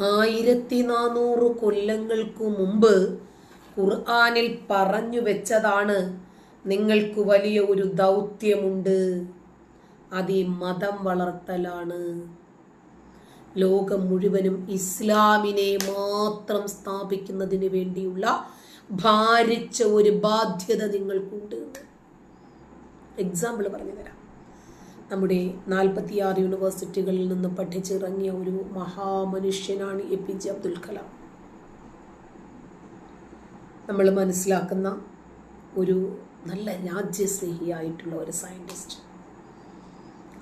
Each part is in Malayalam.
ആയിരത്തി നാനൂറ് കൊല്ലങ്ങൾക്കു മുമ്പ് ഖുർആാനിൽ പറഞ്ഞു വെച്ചതാണ് നിങ്ങൾക്ക് വലിയ ഒരു ദൗത്യമുണ്ട്. അത് ഈ മതം വളർത്തലാണ്. ലോകം മുഴുവനും ഇസ്ലാമിനെ മാത്രം സ്ഥാപിക്കുന്നതിന് വേണ്ടിയുള്ള ഭാരിച്ച ഒരു ബാധ്യത നിങ്ങൾക്കുണ്ട്. എക്സാമ്പിൾ പറഞ്ഞു തരാം നമ്മുടെ നാൽപ്പത്തിയാറ് യൂണിവേഴ്സിറ്റികളിൽ നിന്ന് പഠിച്ചിറങ്ങിയ ഒരു മഹാമനുഷ്യനാണ് A P J Abdul Kalam. നമ്മൾ മനസ്സിലാക്കുന്ന ഒരു നല്ല രാജ്യസ്നേഹിയായിട്ടുള്ള ഒരു സയന്റിസ്റ്റ്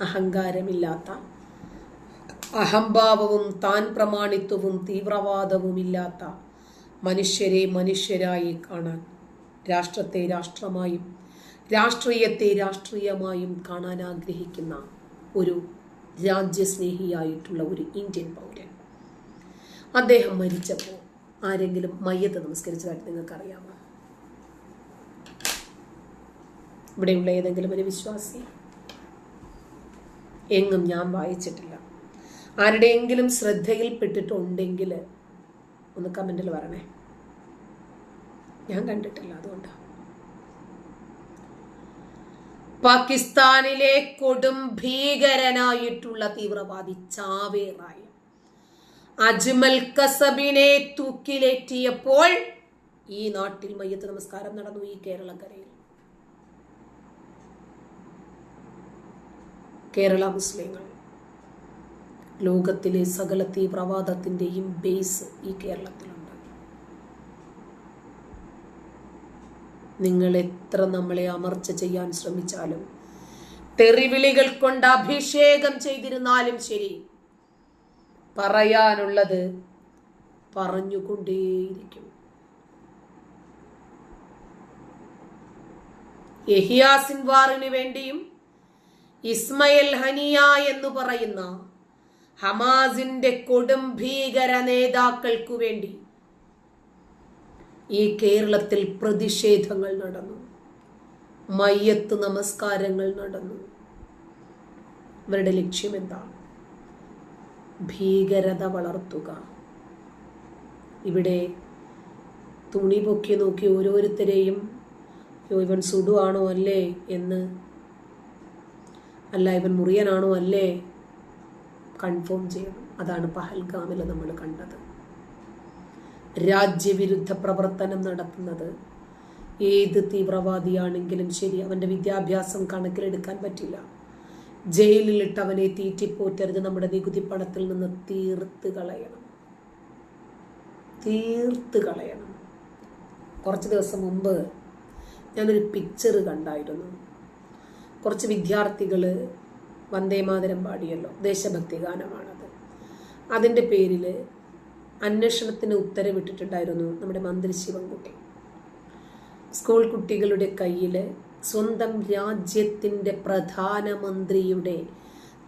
അഹങ്കാരമില്ലാത്ത അഹംഭാവവും താൻ പ്രമാണിത്വവും തീവ്രവാദവും ഇല്ലാത്ത മനുഷ്യരെ മനുഷ്യരായി കാണാൻ രാഷ്ട്രത്തെ രാഷ്ട്രമായും രാഷ്ട്രീയത്തെ രാഷ്ട്രീയമായും കാണാൻ ആഗ്രഹിക്കുന്ന ഒരു രാജ്യസ്നേഹിയായിട്ടുള്ള ഒരു ഇന്ത്യൻ പൗരൻ. അദ്ദേഹം മരിച്ചപ്പോൾ ആരെങ്കിലും മയ്യത്ത് നമസ്കരിച്ചതായിട്ട് നിങ്ങൾക്കറിയാമോ? ഇവിടെയുള്ള ഏതെങ്കിലും ഒരു വിശ്വാസി? എങ്ങും ഞാൻ വായിച്ചിട്ടില്ല. ആരുടെയെങ്കിലും ശ്രദ്ധയിൽപ്പെട്ടിട്ടുണ്ടെങ്കിൽ ഒന്ന് കമന്റിൽ പറയണേ. ഞാൻ കണ്ടിട്ടില്ല അതുകൊണ്ടാണ് പാകിസ്ഥാനിലെ കൊടും ഭീകരനായിട്ടുള്ള തീവ്രവാദി ചാവേറായ. അജ്മൽ കസബിനെ തൂക്കിലേറ്റിയപ്പോൾ ഈ നാട്ടിൽ മയ്യത്ത് നമസ്കാരം നടന്നു ഈ കേരളക്കരയിൽ. കേരള മുസ്ലിങ്ങൾ. ലോകത്തിലെ സകല തീവ്രവാദത്തിന്റെയും ബേസ് ഈ കേരളത്തിലുണ്ട് നിങ്ങൾ എത്ര നമ്മളെ അമർച്ച ചെയ്യാൻ ശ്രമിച്ചാലും തെറിവിളികൾ കൊണ്ട് അഭിഷേകം ചെയ്തിരുന്നാലും ശരി. പറയാനുള്ളത് പറഞ്ഞുകൊണ്ടേയിരിക്കും. യഹിയാസിൻവാറിന് വേണ്ടിയും ഇസ്മയൽ ഹനിയ എന്ന് പറയുന്ന ഹമാസിന്റെ കൊടും ഭീകര നേതാക്കൾക്കു വേണ്ടി ഈ കേരളത്തിൽ പ്രതിഷേധങ്ങൾ നടന്നു. മയ്യത്ത് നമസ്കാരങ്ങൾ നടന്നു. ഇവരുടെ ലക്ഷ്യം എന്താണ്? ഭീകരത വളർത്തുക. ഇവിടെ തുണി പൊക്കി നോക്കി ഓരോരുത്തരെയും "യ്യോ, ഇവൻ സുഡുവാണോ അല്ലേ? എന്ന് അല്ല ഇവൻ മുറിയനാണോ അല്ലേ? കൺഫേം ചെയ്യണം. അതാണ് പഹൽഗാമിൽ നമ്മൾ കണ്ടത്. രാജ്യവിരുദ്ധ പ്രവർത്തനം നടത്തുന്നത്. ഏത് തീവ്രവാദിയാണെങ്കിലും ശരി അവന്റെ വിദ്യാഭ്യാസം കണക്കിലെടുക്കാൻ പറ്റില്ല. ജയിലിലിട്ട് അവനെ തീറ്റിപ്പോറ്റരുത് നമ്മുടെ നികുതി പണത്തിൽ നിന്ന് തീർത്ത് കളയണം. തീർത്ത് കളയണം. കുറച്ച് ദിവസം മുമ്പ് ഞാനൊരു പിക്ചർ കണ്ടായിരുന്നു. കുറച്ച് വിദ്യാർത്ഥികൾ വന്ദേമാതരം പാടിയല്ലോ ദേശഭക്തി ഗാനമാണത്. അതിന്റെ പേരിൽ അന്വേഷണത്തിന് ഉത്തരവിട്ടിട്ടുണ്ടായിരുന്നു നമ്മുടെ മന്ത്രി ശിവൻകുട്ടി. സ്കൂൾ കുട്ടികളുടെ കയ്യിൽ സ്വന്തം രാജ്യത്തിന്റെ പ്രധാനമന്ത്രിയുടെ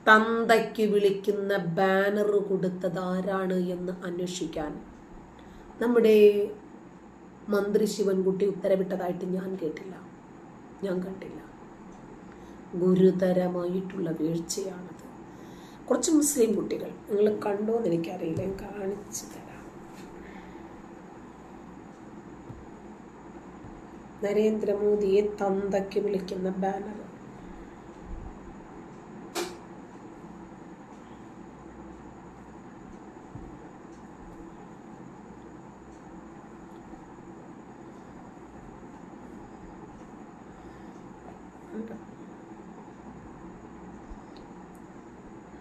തന്തയ്ക്ക് വിളിക്കുന്ന ബാനർ കൊടുത്തത് ആരാണ് എന്ന് അന്വേഷിക്കാൻ. നമ്മുടെ മന്ത്രി ശിവൻകുട്ടി ഉത്തരവിട്ടതായിട്ട് ഞാൻ കേട്ടില്ല. ഞാൻ കണ്ടില്ല. ഗുരുതരമായിട്ടുള്ള വീഴ്ചയാണത്. കുറച്ച് മുസ്ലിം കുട്ടികൾ നിങ്ങൾ കണ്ടോ എന്ന് എനിക്കറിയില്ല. ഞാൻ കാണിച്ചു തരാം നരേന്ദ്രമോദിയെ തന്തയ്ക്ക് വിളിക്കുന്ന ബാനർ.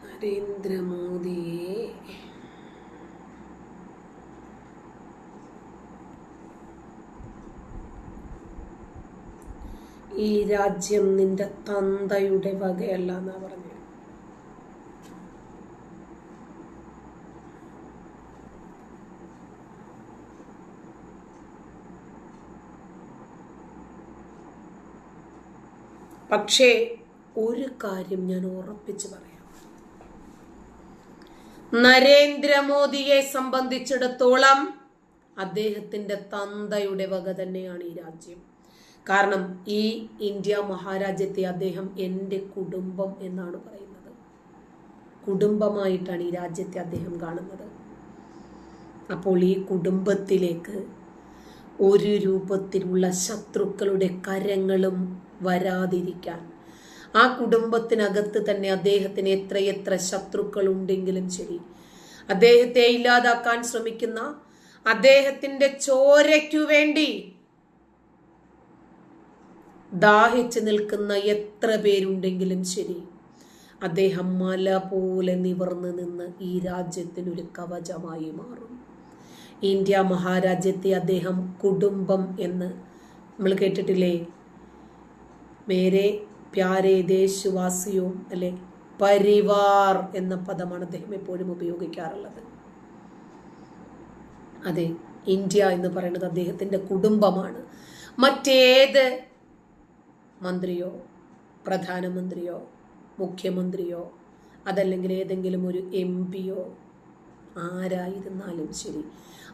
നരേന്ദ്രമോദിയെ ഈ രാജ്യം നിന്റെ തന്തയുടെ വകയല്ല എന്നാ പറഞ്ഞു പക്ഷേ ഒരു കാര്യം ഞാൻ ഉറപ്പിച്ചു പറയാം. നരേന്ദ്രമോദിയെ സംബന്ധിച്ചിടത്തോളം അദ്ദേഹത്തിന്റെ തന്തയുടെ വക തന്നെയാണ് ഈ രാജ്യം. കാരണം ഈ ഇന്ത്യ മഹാരാജ്യത്തെ അദ്ദേഹം എന്റെ കുടുംബം എന്നാണ് പറയുന്നത്. കുടുംബമായിട്ടാണ് ഈ രാജ്യത്തെ അദ്ദേഹം കാണുന്നത്. അപ്പോൾ ഈ കുടുംബത്തിലേക്ക് ഒരു രൂപത്തിലുള്ള ശത്രുക്കളുടെ കരങ്ങളും വരാതിരിക്കാൻ ആ കുടുംബത്തിനകത്ത് തന്നെ അദ്ദേഹത്തിന് എത്രയെത്ര ശത്രുക്കൾ ഉണ്ടെങ്കിലും ശരി അദ്ദേഹത്തെ ഇല്ലാതാക്കാൻ ശ്രമിക്കുന്ന അദ്ദേഹത്തിന്റെ ചോരയ്ക്കു വേണ്ടി ദാഹിച്ചു നിൽക്കുന്ന എത്ര പേരുണ്ടെങ്കിലും ശരി. അദ്ദേഹം മല പോലെ നിവർന്നു നിന്ന് ഈ രാജ്യത്തിനൊരു കവചമായി മാറും. ഇന്ത്യ മഹാരാജ്യത്തെ അദ്ദേഹം കുടുംബം എന്ന് നമ്മൾ കേട്ടിട്ടില്ലേ? മേരെ പ്യാരെ ദേശവാസിയോ അല്ലെ പരിവാർ എന്ന പദമാണ് അദ്ദേഹം എപ്പോഴും ഉപയോഗിക്കാറുള്ളത്. അതെ ഇന്ത്യ എന്ന് പറയുന്നത് അദ്ദേഹത്തിന്റെ കുടുംബമാണ്. മറ്റേത് മന്ത്രിയോ പ്രധാനമന്ത്രിയോ മുഖ്യമന്ത്രിയോ അതല്ലെങ്കിൽ ഏതെങ്കിലും ഒരു എം പിയോ ആരായിരുന്നാലും ശരി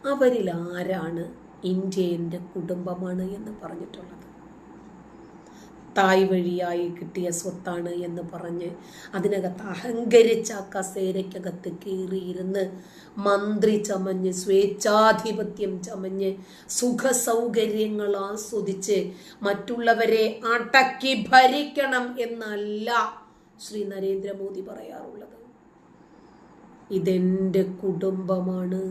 അവരിൽ ആരാണ് ഇന്ത്യന്റെ കുടുംബമാണ് എന്ന് പറഞ്ഞിട്ടുള്ളത്? തായ് വഴിയായി കിട്ടിയ സ്വത്താണ് എന്ന് പറഞ്ഞ് അതിനകത്ത് അഹങ്കരിച്ച കസേരയ്ക്കകത്ത് കയറിയിരുന്ന് മന്ത്രി ചമഞ്ഞ് സ്വേച്ഛാധിപത്യം ചമഞ്ഞ് സുഖ സൗകര്യങ്ങൾ ആസ്വദിച്ച് മറ്റുള്ളവരെ അടക്കി ഭരിക്കണം എന്നല്ല ശ്രീ നരേന്ദ്രമോദി പറയാറുള്ളത്. ഇതെന്റെ കുടുംബമാണ്.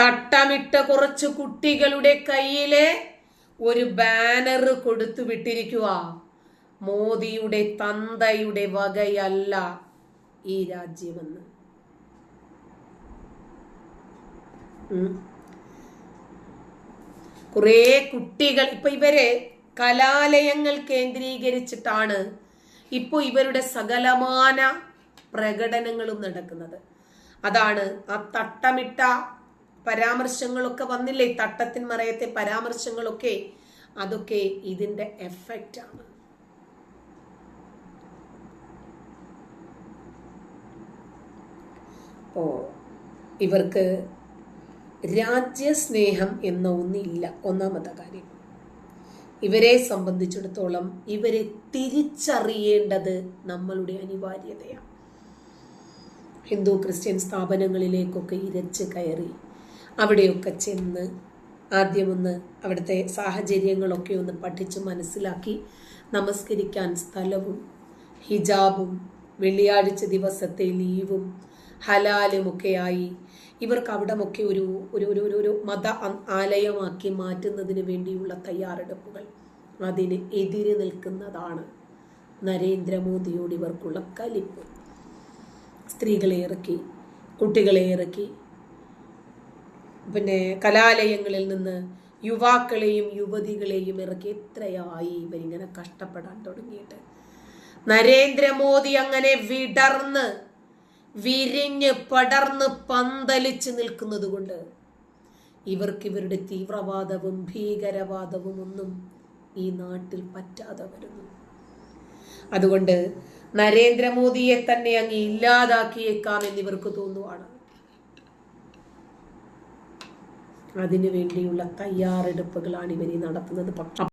തട്ടമിട്ട കുറച്ച് കുട്ടികളുടെ കയ്യിലെ ഒരു ബാനർ കൊടുത്തു വിട്ടിരിക്കുക മോദിയുടെ തന്തയുടെ വകയല്ല ഈ രാജ്യമെന്ന്. കുറേ കുട്ടികൾ ഇപ്പൊ ഇവരെ കലാലയങ്ങൾ കേന്ദ്രീകരിച്ചിട്ടാണ് ഇപ്പോൾ ഇവരുടെ സകലമാന പ്രകടനങ്ങളും നടക്കുന്നത്. അതാണ് ആ തട്ടമിട്ട പരാമർശങ്ങളൊക്കെ വന്നില്ലേ? തട്ടത്തിൻ മറയത്തെ പരാമർശങ്ങളൊക്കെ. അതൊക്കെ ഇതിന്റെ എഫക്റ്റ് ആണ്. ഓ ഇവർക്ക് രാജ്യസ്നേഹം എന്ന ഒന്നില്ല. ഒന്നാമത്തെ കാര്യം. ഇവരെ സംബന്ധിച്ചിടത്തോളം ഇവരെ തിരിച്ചറിയേണ്ടത് നമ്മളുടെ അനിവാര്യതയാണ്. ഹിന്ദു ക്രിസ്ത്യൻ സ്ഥാപനങ്ങളിലേക്കൊക്കെ ഇരച്ച് കയറി അവിടെയൊക്കെ ചെന്ന് ആദ്യമൊന്ന് അവിടുത്തെ സാഹചര്യങ്ങളൊക്കെ ഒന്ന് പഠിച്ച് മനസ്സിലാക്കി നമസ്കരിക്കാൻ സ്ഥലവും ഹിജാബും വെള്ളിയാഴ്ച ദിവസത്തെ ലീവും ഹലാലുമൊക്കെയായി. ഇവർക്ക് അവിടമൊക്കെ ഒരു ഒരു ഒരു ഒരു മത ആലയമാക്കി മാറ്റുന്നതിന് വേണ്ടിയുള്ള തയ്യാറെടുപ്പുകൾ അതിന് എതിര് നിൽക്കുന്നതാണ് നരേന്ദ്രമോദിയോട് ഇവർക്കുള്ള കലിപ്പ്. സ്ത്രീകളെ ഇറക്കി കുട്ടികളെ ഇറക്കി പിന്നെ കലാലയങ്ങളിൽ നിന്ന് യുവാക്കളെയും യുവതികളെയും ഇറക്കി എത്രയായി ഇവരിങ്ങനെ കഷ്ടപ്പെടാൻ തുടങ്ങിയിട്ട്. നരേന്ദ്രമോദി അങ്ങനെ വിടർന്ന് വിരിഞ്ഞ് പടർന്ന് പന്തലിച്ച് നിൽക്കുന്നത് കൊണ്ട് ഇവർക്ക് ഇവരുടെ തീവ്രവാദവും ഭീകരവാദവും ഒന്നും ഈ നാട്ടിൽ പറ്റാതെ വരുന്നു. അതുകൊണ്ട് നരേന്ദ്രമോദിയെ തന്നെ അങ്ങ് ഇല്ലാതാക്കിയേക്കാം എന്നിവർക്ക് തോന്നുവാണ്. അതിനു വേണ്ടിയുള്ള തയ്യാറെടുപ്പുകളാണ് ഇവർ നടത്തുന്നത്.